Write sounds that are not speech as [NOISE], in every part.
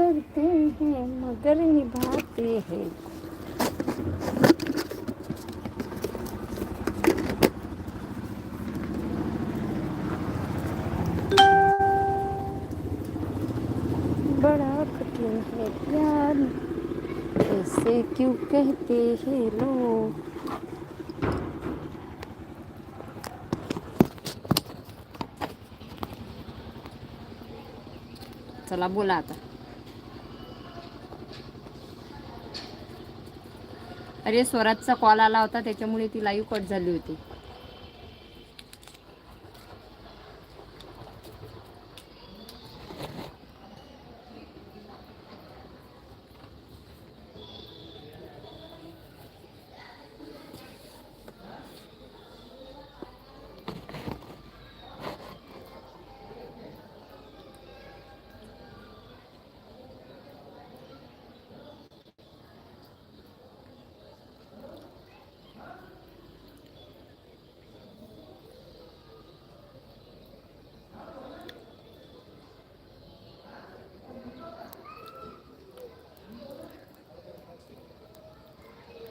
करते हैं मगर निभाते हैं। बड़ा कठिन है प्यार ऐसे क्यों कहते हैं लोग? चला बोला आता। अरे स्वराजचा कॉल आला होता त्याच्यामुळे ती लाईव्ह कट झाली होती.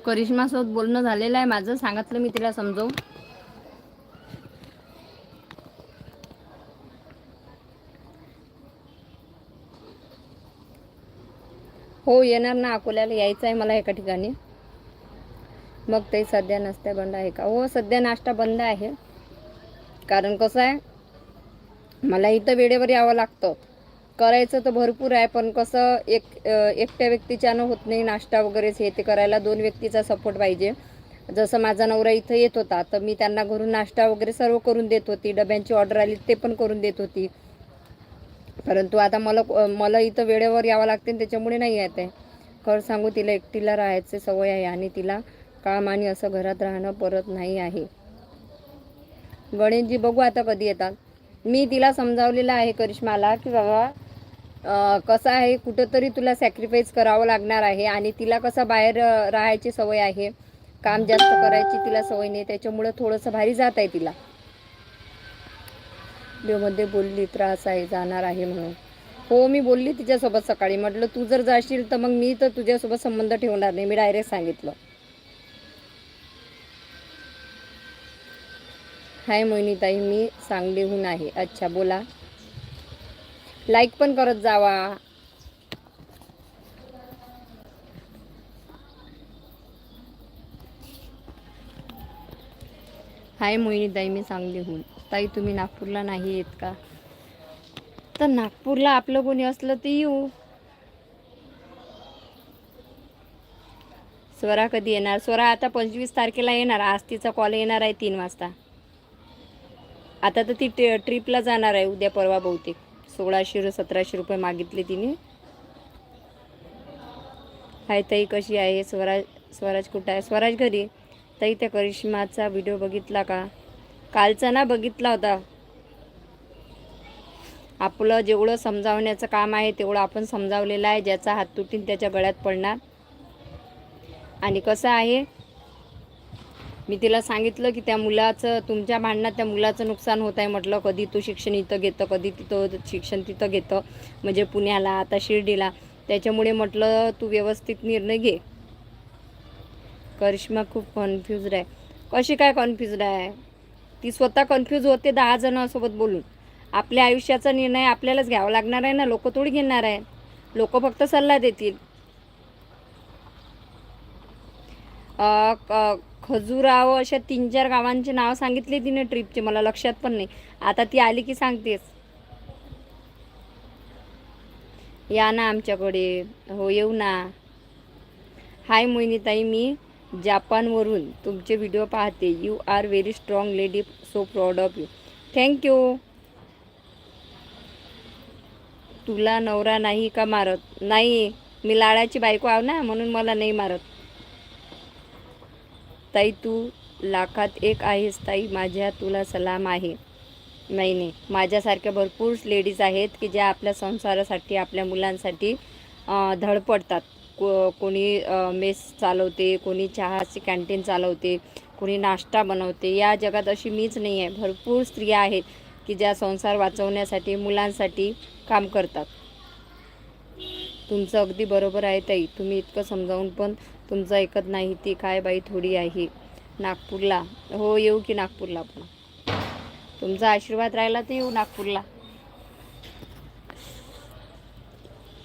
करिश्मासोबत बोलणं झालेलं आहे. माझं सांगितलं मी तिला समजवून. हो येणार ना. अकोल्याला यायचं आहे मला एका ठिकाणी. मग ते सध्या नाश्ता बंद आहे का? हो सध्या नाश्ता बंद आहे. कारण कसं आहे मला इथं वेळेवर यावं लागतं. करायचं तर भरपूर आहे पण कसं एक एकट्या व्यक्तीच्यानं होत नाही नाश्ता वगैरेच हे ते करायला दोन व्यक्तीचा सपोर्ट पाहिजे. जसं माझा नवरा इथं येत होता तर मी त्यांना घरून नाश्ता वगैरे सर्व करून देत होती डब्यांची ऑर्डर आली ते पण करून देत होती. परंतु आता मला मला इथं वेळेवर यावं लागते आणि त्याच्यामुळे नाही येत आहे. खरं सांगू तिला एकटीला राहायची सवय आहे आणि तिला काम आणि असं घरात राहणं परत नाही आहे. गणेशजी बघू आता कधी येतात. मी तिला समजावलेलं आहे करिश्माला की बाबा कसं आहे कुठंतरी तुला सॅक्रिफाईस करावं लागणार आहे आणि तिला कसं बाहेर राहायची सवय आहे काम जास्त करायची तिला सवय नाही त्याच्यामुळं थोडंसं भारी जात आहे तिला. देवमध्ये बोलली त्रास आहे जाणार आहे म्हणून. हो मी बोलली तिच्यासोबत सकाळी. म्हटलं तू जर जाशील तर मग मी तर तुझ्यासोबत संबंध ठेवणार नाही. मी डायरेक्ट सांगितलं. हाय मोहिनीताई मी सांगलीहून आहे. अच्छा बोला. लाईक पण करत जावा. हाय मोहिनीताई मी सांगलीहून ताई तुम्ही नागपूरला नाही येत का? तर नागपूरला आपलं कोणी असलं तर येऊ. स्वरा कधी येणार? स्वरा आता पंचवीस तारखेला येणार. आज तिचा कॉल येणार आहे तीन वाजता. आता तर ती ट्रिपला जाणार आहे उद्या परवा बहुतेक. सोळाशे सतराशे रुपये मागितले तिने. हाय ताई कशी आहे? स्वराज स्वराज कुठं आहे? स्वराज घरी. ताई त्या करिश्माचा व्हिडिओ बघितला का? कालचा ना बघितला होता. आपलं जेवढं समजावण्याचं काम आहे तेवढं आपण समजावलेलं आहे. ज्याचा हात तुटीन त्याच्या गळ्यात पडणार. आणि कसं आहे मी तिला सांगितलं की त्या मुलाचं तुमच्या भांडणात त्या मुलाचं नुकसान होत आहे म्हटलं कधी तू शिक्षण इथं घेतं कधी तिथं शिक्षण तिथं घेतं म्हणजे पुण्याला आता शिर्डीला. त्याच्यामुळे म्हटलं तू व्यवस्थित निर्णय घे. करिश्मा खूप कन्फ्युज्ड आहे. कशी काय कन्फ्युज्ड आहे? ती स्वतः कन्फ्यूज होते दहा जणांसोबत बोलून. आपल्या आयुष्याचा निर्णय आपल्यालाच घ्यावा लागणार आहे ना? लोक थोडी घेणार आहे. लोक फक्त सल्ला देतील अ, क- खजुराव अशा तीन चार गावांचे नाव सांगितले तिने ट्रिपचे मला लक्षात पण नाही. आता ती आली की सांगतेस. या ना आमच्याकडे. हो येऊ ना. हाय मोहिनीताई मी जापानवरून तुमचे व्हिडिओ पाहते. You are very strong lady so proud of you thank you तुला नवरा नाही का मारत? नाही. मी लाडाची बायको आहो ना म्हणून मला नाही मारत. ताई तू लाखात एक आहेस ताई माझ्या तुला सलाम आहे. नाही नाही. माझ्यासारख्या भरपूर लेडीज आहेत की ज्या आपल्या संसारासाठी आपल्या मुलांसाठी धडपडतात. को कोणी मेस चालवते कोणी चहाची कॅन्टीन चालवते कोणी नाश्ता बनवते. या जगात अशी मीच नाही आहे भरपूर स्त्रिया आहेत की ज्या संसार वाचवण्यासाठी मुलांसाठी काम करतात. तुमचं अगदी बरोबर आहे ताई. तुम्ही इतकं समजावून पण तुमचं ऐकत नाही ती काय बाई थोडी आहे? नागपूरला? हो येऊ की नागपूरला पण तुमचा आशीर्वाद राहिला तर येऊ नागपूरला.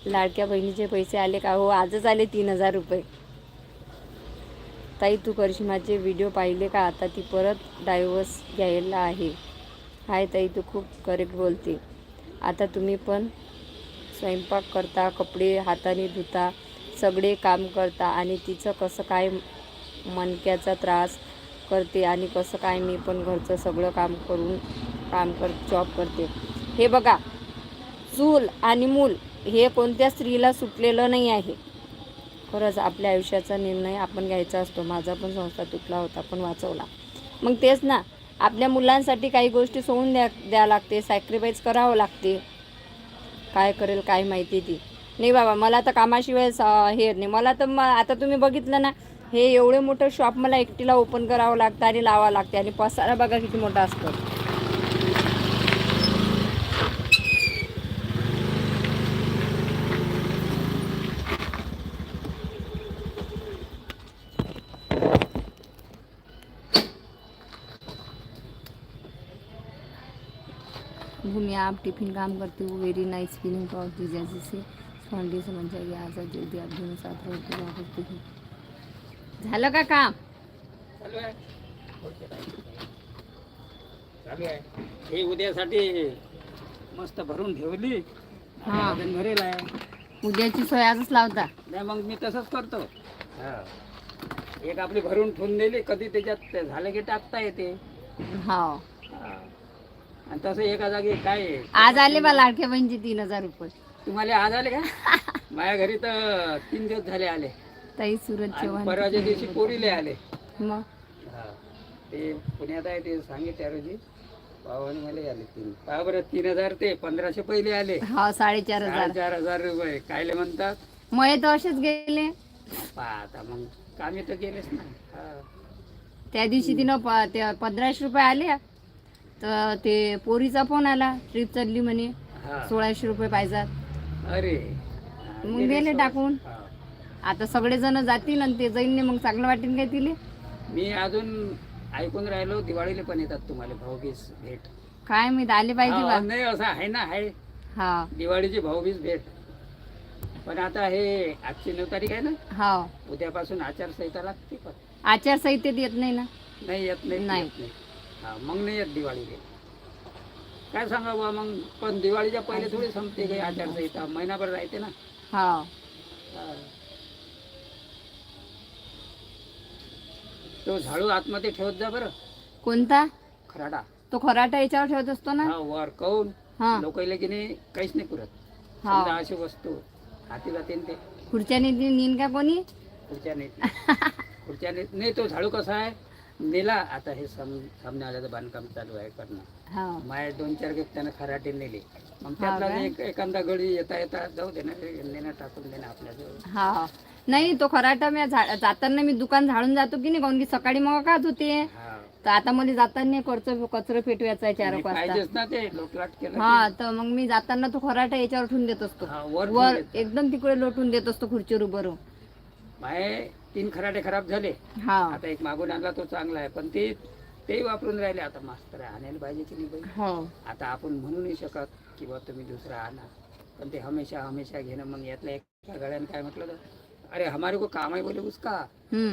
लाडक्या बहिणीचे पैसे आले का? हो आजच आले तीन हजार रुपये. ताई तू करिश्माचे व्हिडिओ पाहिले का? आता ती परत डायव्हर्स घ्यायला आहे. हाय ताई तू खूप करेक्ट बोलते. आता तुम्ही पण स्वयंपाक करता कपडे हाताने धुता सगळे काम करता आणि तिचं कसं काय मणक्याचा त्रास करते आणि कसं काय मी पण घरचं सगळं काम करून काम कर जॉब करते. हे बघा चूल आणि मूल हे कोणत्या स्त्रीला सुटलेलं नाही आहे. खरंच आपल्या आयुष्याचा निर्णय आपण घ्यायचा असतो. माझा पण संस्था तुटला होता पण वाचवला. मग तेच ना आपल्या मुलांसाठी काही गोष्टी सोडून द्या द्या लागते सॅक्रिफाईस करावं लागते. काय करेल काय माहिती ती. नाही बाबा मला तर कामाशिवाय हे नाही. मला तर म आता तुम्ही बघितलं ना हे एवढे मोठं शॉप मला एकटीला ओपन करावं लागतं आणि लावावं लागते आणि पसारा बघा किती मोठा असतो. भूमि आप टिफिन काम करते हो वेरी नाइस फीलिंग फॉर जीजाजी से. स्पॉन्डी समझ जाइए आजा जल्दी आप दोनों साथ रहते हुआ करते हो झालं का काम? चालू आहे. चालू आहे. हे उद्यासाठी मस्त भरून ठेवली. हा. भरेल आहे. उद्याची सोय आजच लावता. नाही मग मी तसंच करतो. हा. एक आपली भरून ठेवून दिली कधी त्याच्यात ते झालं की टाकता येते. हा. हा. आणि तसं एका जागी काय आहे? आज आले बा लाडक्या बहिणीचे तीन हजार रुपये. तुम्हाला आज आले का? [LAUGHS] माझ्या घरी तर तीन दिवस झाले आले. ताई सुरत आणि चव्हाण परवाच्या दिवशी पोरीले आले. मग? हा. ते पुण्यात आहे ते सांगे त्या रोजी पावाने मला आले तीन. पहा बरं तीन हजार ते पंधराशे पहिले आले. हा साडेचार हजार. चार हजार रुपये. कायले म्हणतात? मळे तर असेच गेले. पहा आता मग कामी तर गेलेच ना. हा. त्या दिवशी तिनं प ते पंधराशे रुपये आले. तर ते पोरीचा फोन आला. ट्रिप चालली म्हणे. हा. सोळाशे रुपये पाहिजात. अरे. मग गेले. टाकून. आता सगळेजण जातील आणि ते जाईन मग चांगलं वाटेल काय तिले? मी अजून ऐकून राहिलो दिवाळीला पण येतात तुम्हाला भाऊबीज भेट. काय मी आले पाहिजे हा, बा. नाही असं आहे ना आहे. हा. दिवाळीची भाऊबीज भेट. पण आता हे आजची नऊ तारीख आहे ना? हा. उद्यापासून आचारसंहिता लागते पण. आचारसंहितेत येत नाही ना? नाही येत नाही नाही. येत नाही. हा मग नाही येत दिवाळीला काय सांगा बा मग पण दिवाळीच्या पहिले थोडी संपते काही आचारसंहिता. महिनाभर राहते ना. हा. तो झाडू आतमध्ये ठेवत जा बरं. कोणता? खराडा. तो खराटा याच्यावर ठेवत असतो ना? हा वर काऊन हा. लोकांना की नाही काहीच नाही पुरत. हा. समजा अशी वस्तू हाती जाते न ते. खुर्च्याने ती नीन का कोणी? खुर्च्या नेत खुर्च्या नेत नाही तो झाडू कसा आहे? नेला आता हे सम सामन्यावाल्याचं बांधकाम चालू आहे करणं. हा. माझ्या दोन चार घेत त्यानं खराटे नेले. मग हा त्यातला? एक एखादा गडी येता येता जाऊ दे ना नेणं टाकून देणं आपल्याजवळ. हा. नाही तो खराटा मी जाताना मी दुकान झाडून जातो की नाही? काऊन की सकाळी मग खात होते. हा. तर आता मध्ये जाताना कचरा फेटवायचा आहे चार केलं हा तर मग मी जाताना तो खराटा याच्यावर ठेवून देत असतो. वर. एकदम तिकडे लोटून देत असतो खुर्चीवर उभं तीन खराटे खराब झाले. हा. आता एक मागून आणला तो चांगला आहे. पण ते ते वापरून राहिले आता मास्तर आणायला पाहिजे की नाही हो. आता आपण म्हणू नाही शकत की बा तुम्ही दुसरा आणा. पण ते हमेशा हमेशा घेणं मग यातल्या एका गाड्यानं काय म्हटलं तर अरे हमारे को काम आहे बोले उसका.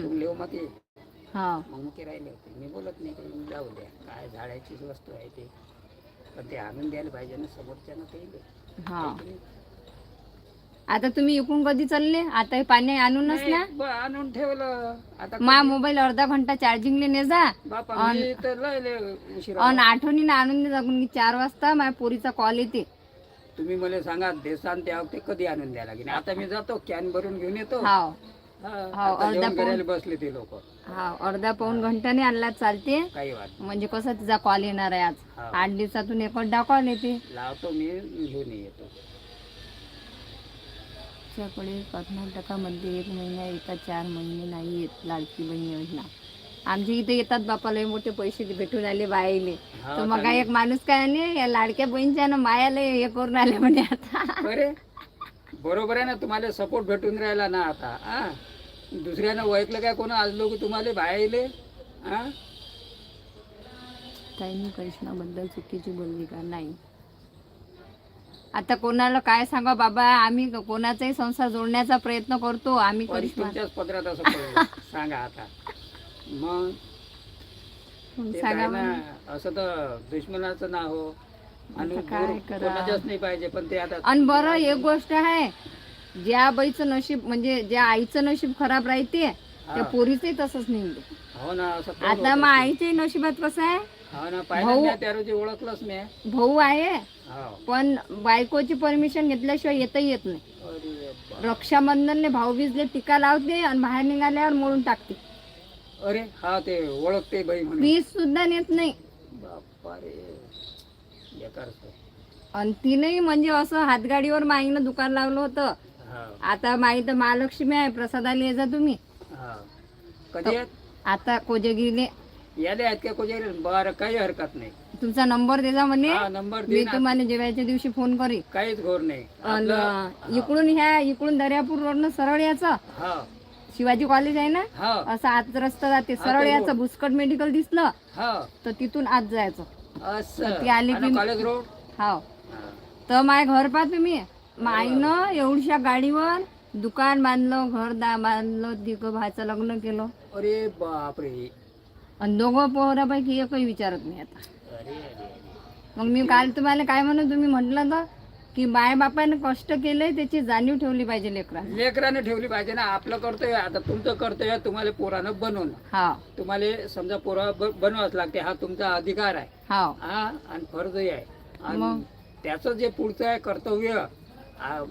तुम लेव मग. हा. मग मग ते राहिले होते. मी बोलत नाही काही. जाऊ द्या. काय झाडाची वस्तू आहे ते. पण ते आणून द्यायला पाहिजे ना समोरच्यानं ते हा? आता तुम्ही इकून कधी चालले? आता हे पाणी आणूनच ना. ब- आणून ठेवलं. आता मा मोबाईल अर्धा घंटा चार्जिंगले ने जा बापा अन- मी तर लय लय उशिरा आणि आठवणीने आणून दे जाऊन की चार वाजता माझ्या पोरीचा कॉल येते. तुम्ही मला सांगा देसान त्या वक्ती कधी आणून द्यायला लागेल? आता मी जातो कॅन भरून घेऊन येतो. हा, हाव, आता अर्धा जेवण पाऊण- करायला बसले ते लोक. हा अर्धा पाऊन घंट्याने आणला चालते. काही वाट नाही. म्हणजे कसं तिचा कॉल येणार आहे आज. आठ दिवसातून एकदा कॉल येते लावतो मी घेऊन येतो. आमच्याकडे कर्नाटकामध्ये एक महिना येतात चार महिने नाही येत लाडकी बहीण योजना. आमच्या इथे येतात बापाला मोठे पैसे भेटून आले बायाले तर मग. एक माणूस काय नाही या लाडक्या बहिणीच्या ना मायाला हे करून आले म्हणे आता. बरे बरोबर आहे ना तुम्हाला सपोर्ट भेटून राहिला ना आता हा? दुसऱ्यानं ओळखलं काय कोण आज लोक तुम्हाला बाहेरले हा? ताईंनी करिश्माबद्दल चुकीची बोलली का? नाही. आता कोणाला काय सांगा बाबा आम्ही कोणाचाही संसार जोडण्याचा प्रयत्न करतो आम्ही पण करिश्मा तुमच्याच पदरात असं पडलं [LAUGHS] सांगा आता मग ते सांगा काय म्हणे. ना असं तर दुश्मनाचं ना हो आणि आता काय दूर करा? कोणाच्याच नाही पाहिजे पण ते आता आणि बरं एक गोष्ट आहे ज्या बाईचं नशीब म्हणजे ज्या आईचं नशीब खराब राहते त्या हा. पोरीचंही तसंच निघते हो ना असं कोण आता होतं मग? आईच्याही नशिबात कसं आहे हो ना भाऊ- मी त्या रोजी ओळखलंच मी. भाऊ आहे पण बायकोची परमिशन घेतल्याशिवाय येतही येत नाही. अरे बा- रक्षाबंधनले भाऊबीजले टिका लावते आणि बाहेर निघाल्यावर मोडून टाकते. अरे हा ते ओळखते बाई म्हणून. पीस सुद्धा नेत नाही. बाप्पा रे. आणि तिनेही म्हणजे असं हातगाडीवर माईनं दुकान लावलं होतं. हा. आता माई तर महालक्ष्मी आहे प्रसादाला ये जा तुम्ही. हा. कधी? आता कोजगिरीले याले आहेत का कोणी बरं काही हरकत नाही. तुमचा नंबर दे जा म्हणे. हा नंबर दे मी ना तुम्हाला जेवायच्या दिवशी फोन करी काहीच घोर नाही. आपलं- इकडून ह्या इकडून दर्यापूर रोडनं सरळ याचं. हा. शिवाजी कॉलेज आहे ना? हा. असं आत रस्ता जाते. सरळ ते याचं रोड. भुसकट मेडिकल दिसलं. हा. तर तिथून आत जायचं. असं. ती आली की- कॉलेज रोड हाव. हा. तर माय घर पहा तुम्ही माईनं एवढ्या गाडीवर दुकान बांधलं घर दा बांधलं तिघं भाचं लग्न केलं. अरे बापरे. आणि दोघं पोहरापैकी एकही विचारत नाही आता. मग मी काल तुम्हाला काय म्हणून तुम्ही म्हटलं तर की माय बापाने कष्ट केले त्याची जाणीव ठेवली पाहिजे लेकरा लेकरानं ठेवली पाहिजे ना. आपलं कर्तव्य आता तुमचं कर्तव्य तुम्हाला पोरानं बनवणं. हा. तुम्हाला समजा पोरा ब- बनवावंच लागते हा तुमचा अधिकार आहे. हा. हा आणि फर्जही आहे. मग? त्याचं जे पुढचं आहे कर्तव्य